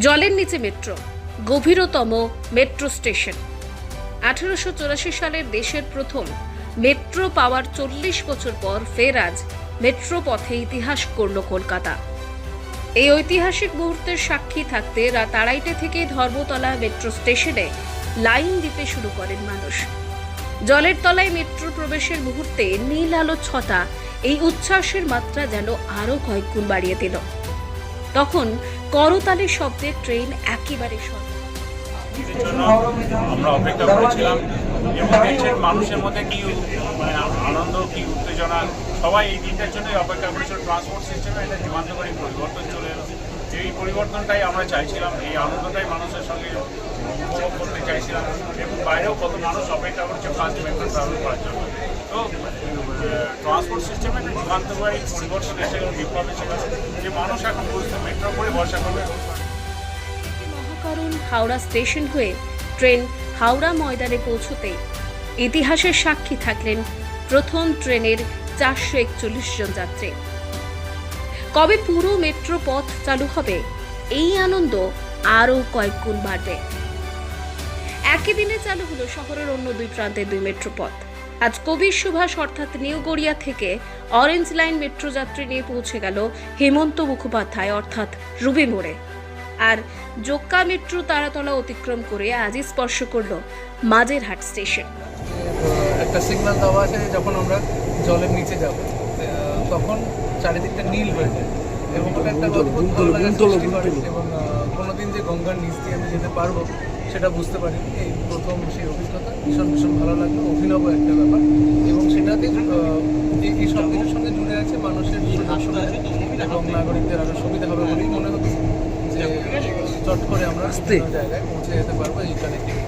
জলের নিচে মেট্রো, গভীরতম মেট্রো স্টেশন। আঠারোশো চুরাশি সালের দেশের প্রথম মেট্রো পাওয়ার চল্লিশ বছর পর ফের আজ মেট্রো পথে ইতিহাস করল কলকাতা। এই ঐতিহাসিক মুহূর্তের সাক্ষী থাকতে রাত আড়াইটে থেকে ধর্মতলা মেট্রো স্টেশনে লাইন দিতে শুরু করেন মানুষ। জলের তলায় মেট্রো প্রবেশের মুহূর্তে নীল আলো ছটা এই উচ্ছ্বাসের মাত্রা যেন আরও কয়েক গুণ বাড়িয়ে দিল। তখন করতালের শব্দে ট্রেন একেবারে সর আমরা অপেক্ষা করেছিলাম এবং দেশের মানুষের মধ্যে কি মানে আনন্দ, কি উত্তেজনা, সবাই এই দিনটার জন্যই অপেক্ষা করেছিল। ট্রান্সপোর্ট সিস্টেমে একটা যুগান্তকারী পরিবর্তন চলে এলো। এই পরিবর্তনটাই আমরা চাইছিলাম, এই আনন্দটাই মানুষের সঙ্গে উপভোগ করতে চাইছিলাম এবং বাইরেও কত মানুষ অপেক্ষা করছে ফার্স্ট মেট্রো ট্রাভেল করার জন্য। ট্রান্সপোর্ট সিস্টেমে একটা যুগান্তকারী পরিবর্তন এসে গেল বিপ্লব এসে গেল যে মানুষ এখন বুঝতে মেট্রো করে ভরসা করবে। মহাকারণ হাওড়া স্টেশন হয়ে ট্রেন হাওড়া ময়দানে পৌঁছতে ইতিহাসের সাক্ষী থাকলেন প্রথম ট্রেনের চারশো একচল্লিশ জন যাত্রী। কবে পুরো মেট্রো পথ চালু হবে, এই আনন্দ আরও কয়েক গুণ বাড়বে। একই দিনে চালু হলো শহরের অন্য দুই প্রান্তের দুই মেট্রো পথ। আজ কবির সুভাষ অর্থাৎ নিউ গড়িয়া থেকে অরেঞ্জ লাইন মেট্রো যাত্রী নিয়ে পৌঁছে গেল হেমন্ত মুখোপাধ্যায় অর্থাৎ রুবি মোড়ে। আর জোক্কা মেট্রো তারাতলা অতিক্রম করে আজই স্পর্শ করল মাঝেরহাট স্টেশন একটা সিগন্যাল দেওয়া আছে যখন আমরা জলের নিচে যাব তখন চারিদিকটা নীল হয়ে যায়। এবং একটা এবং কোনোদিন যে গঙ্গার নিচ দিয়ে আমি যেতে পারব সেটা বুঝতে পারি এই প্রথম সেই অভিজ্ঞতা ভীষণ ভীষণ ভালো লাগল। অভিনব একটা ব্যাপার। এবং সেটাতে এই- সব কিছুর সঙ্গে জুড়ে আছে মানুষের সুযোগ সুবিধা এবং নাগরিকদের আরও সুবিধা হবে বলেই মনে হচ্ছে যে চট করে আমরা জায়গায় পৌঁছে যেতে পারব এই কানেক্টিভিটি